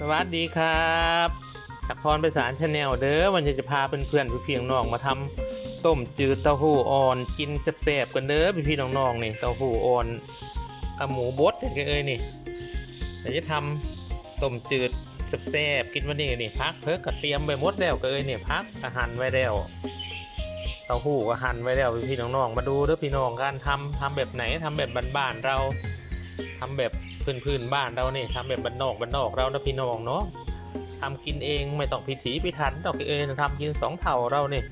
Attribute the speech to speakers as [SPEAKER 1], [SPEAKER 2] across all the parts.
[SPEAKER 1] สวัสดีครับจากพรไปสารชาแนลเด้อวันนี้จะพาเพื่อนๆพี่เพียงน้องมาทำต้มจืดเต้าหู้อ่อนกินแซ่บๆกันเด้อพี่พี่ๆน้องๆนี่เต้าหู้อ่อนกับหมูบดเอ้ยนี่เดี๋ยวจะทำต้มจืดแซ่บๆกินวันนี้นี่พักเพิ่กกระเตรียมไปหมดแล้วก็เอ้ยนี่พักกระหั่นไว้แล้วเต้าหู้ก็หั่นไว้แล้วพี่พี่ๆน้องๆมาดูเด้อพี่น้องการทำทำแบบไหนทำแบบบ้านๆเราทำแบบ พื้นๆบ้านเราเนี่ยทำแบบบ้านนอกบ้านนอกเรานะพี่น้องเนาะทำกินเองไม่ต้องพิถีพิถันดอกเอ้ยทำกินสองเท่าเราเนี่ย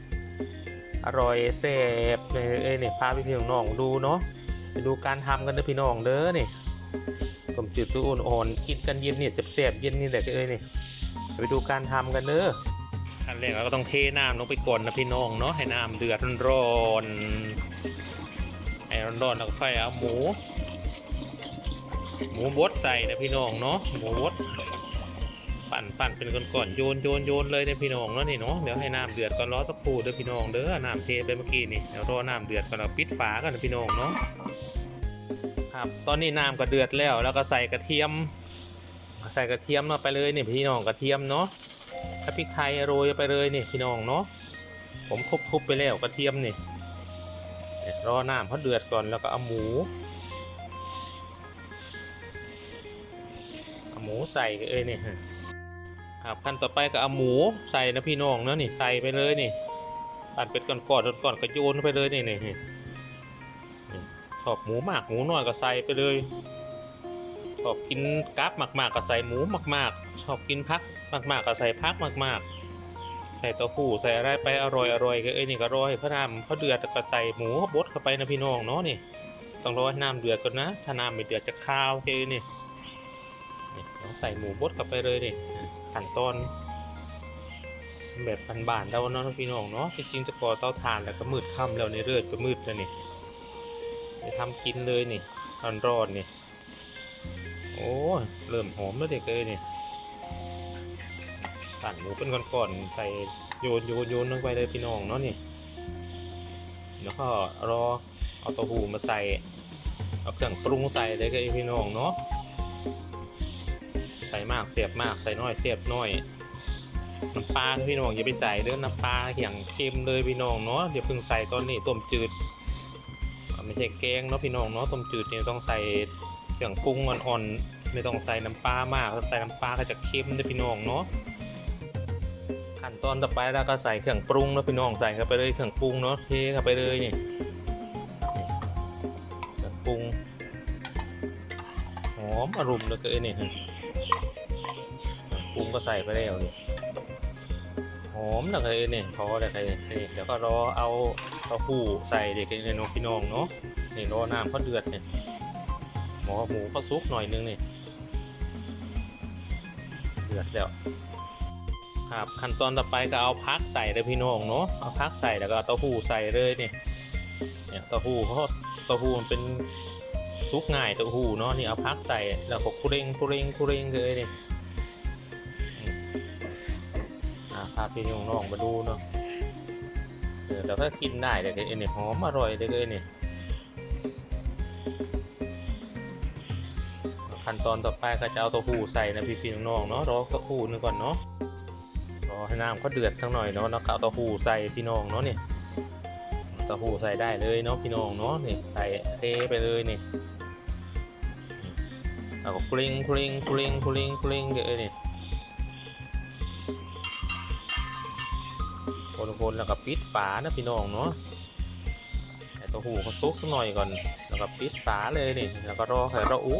[SPEAKER 1] อร่อยแซ่บเลยเอ้ยนี่ยพาพี่พี่น้องดูเนาะไปดูการทำกันเด้อพี่น้องเด้อเนี่ต้มจืดตู้อ่อนๆกินกันเย็นนี่แซ่บๆเย็นนี่แหละเอ้ยนี่ไปดูการทำกันเด้อขั้นแรกเราก็ต้องเทน้ำลงไปก่อนนะพี่น้องเนาะให้น้ำเดือดร้อนๆให้ร้อนๆแล้วก็ค่อยเอาหมู หมูบดใส่นะพี่น้องเนาะหมูบดปั่นปั่นเป็นก้อนๆโยนโยนโยนเลยนะพี่น้องเนาะนี่เนาะเดี๋ยวให้น้ำเดือดก่อนรอสักครู่เด้อพี่น้องเด้อน้ำเทไปเมื่อกี้นี่เดี๋ยวรอน้ำเดือดก่อนเราปิดฝากันนะพี่น้องเนาะครับตอนนี้น้ำก็เดือดแล้วแล้วก็ใส่กระเทียม ใส่กระเทียมเนาะไปเลยนี่พี่น้องกระเทียมเนาะถ้าพริกไทยโรยไปเลยนี่พี่น้องเนาะผมทุบๆไปแล้วกระเทียมนี่เนี่ยรอน้ำเขาเดือดก่อนแล้วก็เอาหมู มูใส่เอ้ยนี่ฮะครับขั้นต่อไปก็เอาหมูใส่นะพี่น้องเนาะนี่ใส่ไปเลยนี่ปั่นเป็ดก่อนก่อนก่อนก็โยนไปเลยนี่นี่นี่นี่ชอบหมูมากหมูน้อยก็ใส่ไปเลยชอบกินกราฟมากๆก็ใส่หมูมากๆ ชอบกินพักมากๆก็ใส่พักมาก ๆ ใส่เต้าหู้ใส่อะไรไปอร่อยอร่อยก็เอ้ยนี่ก็รอให้เขาทำเขาเดือดก็ใส่หมูเขาบดเข้าไปนะพี่น้องเนาะนี่ต้องรอให้น้ำเดือดก่อนนะ ถ้าน้ำไม่เดือดจะคาวเอ้ยนี่ เราใส่หมูบดเข้าไปเลยนี่ขั้นตอนแบบบานๆเราเนาะพี่น้องเนาะจริงๆจะก่อเตาถ่านแล้วก็มืดค่ำแล้วในเลือดก็มืดแล้วนี่จะทำกินเลยนี่ร้อนๆนี่โอ้เริ่มหอมแล้วเด็กเลยนี่ปั่นหมูเป็นก้อนๆใส่โยนโยนโยนลงไปเลยพี่น้องเนาะนี่แล้วก็รอเอาเต้าหู้มาใส่เอาเครื่องปรุงใส่เลยก็พี่น้องเนาะ ใส่มากเสียบมากใส่น้อยเสียบน้อยน้ำปลาพี่น้องอย่าไปใส่เด้อน้ำปลาอย่างเค็มเลยพี่น้องเนาะเดี๋ยวเพิ่งใส่ตอนนี้ต้มจืดไม่ใช่แกงเนาะพี่น้องเนาะต้มจืดเนี่ยต้องใส่เครื่องปรุงอ่อนๆไม่ต้องใส่น้ำปลามากใส่น้ำปลาก็จะเค็มเด้อพี่น้องเนาะขั้นตอนต่อไปเราก็ใส่เครื่องปรุงเนาะพี่น้องใส่เข้าไปเลยเครื่องปรุงเนาะเทเข้าไปเลยนี่นี่เครื่องปรุงหอมอารมณ์เหลยเกินนี่ ปรุงก็ใส่ไปแล้วนี่หอมนะเลยเนี่ยพอแล้วเลยนี่เดี๋ยวก็รอเอาเต้าหู้ใส่เด็กในน้องพี่น้องเนาะนี่รอน้ำเขาเดือดเนี่ยหมอหมูก็ซุกหน่อยนึงนี่เดือดแล้วครับขั้นตอนต่อไปก็เอาพักใส่เลยพี่น้องเนาะเอาพักใส่แล้วก็เอาต้าหู้ใส่เลยนี่เนี่ยเต้าหู้เขาเต้าหู้มันเป็นซุกง่ายเต้าหู้เนาะนี่เอาพักใส่แล้วก็คุเรงคุเรงคุเรงเลยเนี่อ่ พาพี่น้องน้องมาดูเนาะเออแต่ก็กินได้เลยเอ็นนี่หอมอร่อยเลยเนี่ขั้นตอนต่อไปก็จะเอาเต้าหู้ใส่นะพี่พี่น้องๆเนาะรอสักครู่หนึงก่อนเนาะรอให้น้ำเขาเดือดทั้งหน่อยเนาะแล้วก็เอาเต้าหู้ใส่พี่น้องเนาะเนี่เต้าหู้ใส่ได้เลยเนาะพี่น้องเนาะนี่ใส่เทไปเลยนี่แล้วก็กลิ้งกลิ้งกลิ้งกลิ้งกลิ้งเดี๋ยวนี่ คนๆแล้วก็ปิดฝานะพี่น้องเนาะใส่ต้าหู้เขาซุกสักหน่อยก่อน แล้วก็ปิดฝาเลยนี่ แล้วก็รอให้เราอุ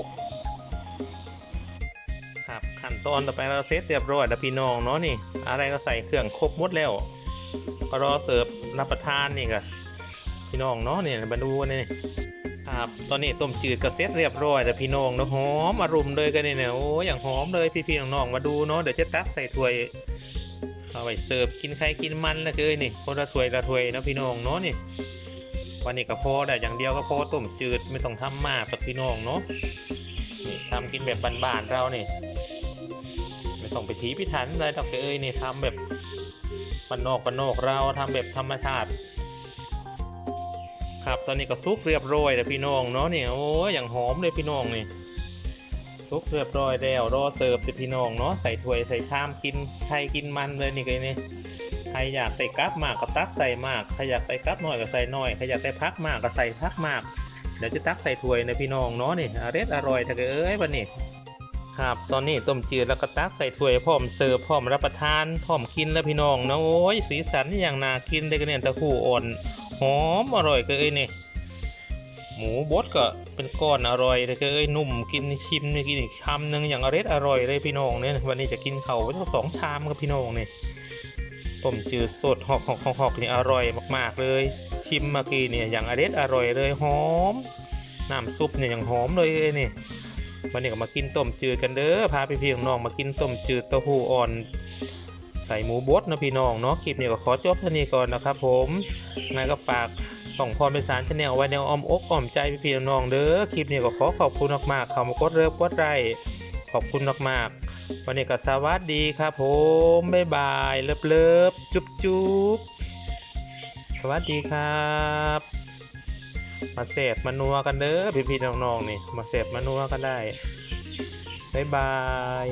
[SPEAKER 1] ครับขั้นตอนต่อไปเราเซตเรียบร้อยแล้วพี่น้องเนาะนี่ อะไรก็ใส่เครื่องครบหมดแล้ว ก็รอเสิร์ฟรับประทานนี่ก็พี่น้องเนาะนี่มาดูกันนี่ครับตอนนี้ต้มจืดก็เซตเรียบร้อยแล้วพี่น้องเนาะหอมอารมณ์เลยกันนี่เนี่ยโอ้ยอย่างหอมเลยพี่ๆน้องๆมาดูเนาะเดี๋ยวจะตักใส่ถ้วย เอาไปเสิร์ฟกินใครกินมันนะเกยนี่คนละถ้วยละถ้วยนะพี่น้องเนาะนี่วันนี้ก็พอได้อย่างเดียวก็พอต้มจืดไม่ต้องทำมากกับพี่น้องเนาะนี่ทำกินแบบบ้านๆเรานี่ไม่ต้องไปทีพิถันอะไรดอกเกยนี่ทำแบบบ้านนอกบ้านนอกเราทำแบบธรรมชาติครับตอนนี้ก็ซุกเรียบร้อยแล้วพี่น้องเนาะนี่โอ้ยอย่างหอมเลยพี่น้องนี่ ซุกเรียบร้อยแล้วรอเสิร์ฟสิพี่น้องเนาะใส่ถ้วยใส่ชามกินไทยกินมันเลยนี่ไงนี่ใครอยากใส่กับมากก็ตักใส่มากใครอยากใส่กั๊บน้อยก็ใส่น้อยใครอยากได้พักมากก็ใส่พักมากเดี๋ยวจะตักใส่ถ้วยนะพี่น้องเนาะนี่อร่อยอร่อยถ้าเกิดเอ้ยวันนี้ครับตอนนี้ต้มจืดแล้วก็ตักใส่ถ้วยพร้อมเสิร์ฟพร้อมรับประทานพร้อมกินแล้วพี่น้องเนาะโอ้ยสีสันอย่างน่ากินเลยกันเนี่ยต้าหู้อ่อนหอมอร่อยเกยนี่ หมูบดก็เป็นก้อนอร่อยเลยก็เอ้ยนุ่มกินชิมนี่กินอีกคำหนึ่งอย่างอร่อยอร่อยเลยพี่น้องเนี่ยวันนี้จะกินเขาไว้สักสองชามกับพี่น้องเนี่ยต้มจืดสดหอกหอกหอกหอกนี่อร่อยมาก ๆ เลย ชิมเมื่อกี้เนี่ยอย่างอร่อยอร่อยเลยหอมน้ำซุปเนี่ยอย่างหอมเลยนี่วันนี้ก็มากินต้มจืดกันเด้อพาพี่พี่น้องมากินต้มจืดเต้าหู้อ่อน ใส่หมูบดนะพี่น้องเนาะคลิปนี้ก็ขอจบเท่านี้ก่อนนะครับ ผมนายก็ฝาก ส่องพรเป็นสารชาแนลไว้ในอ้อมอกอ้อมใจพี่ๆน้องๆเด้อคลิปนี้ก็ขอขอบคุณมากๆเข้ามากดเลิฟกดไลค์ขอบคุณมากๆวันนี้ก็สวัสดีครับผมบ๊ายบายเลิฟเลิฟจุ๊บจุ๊บสวัสดีครับ มาเสพมานัวกันเด้อพี่ๆน้องๆนี่มาเสพมานัวกันได้บ๊ายบาย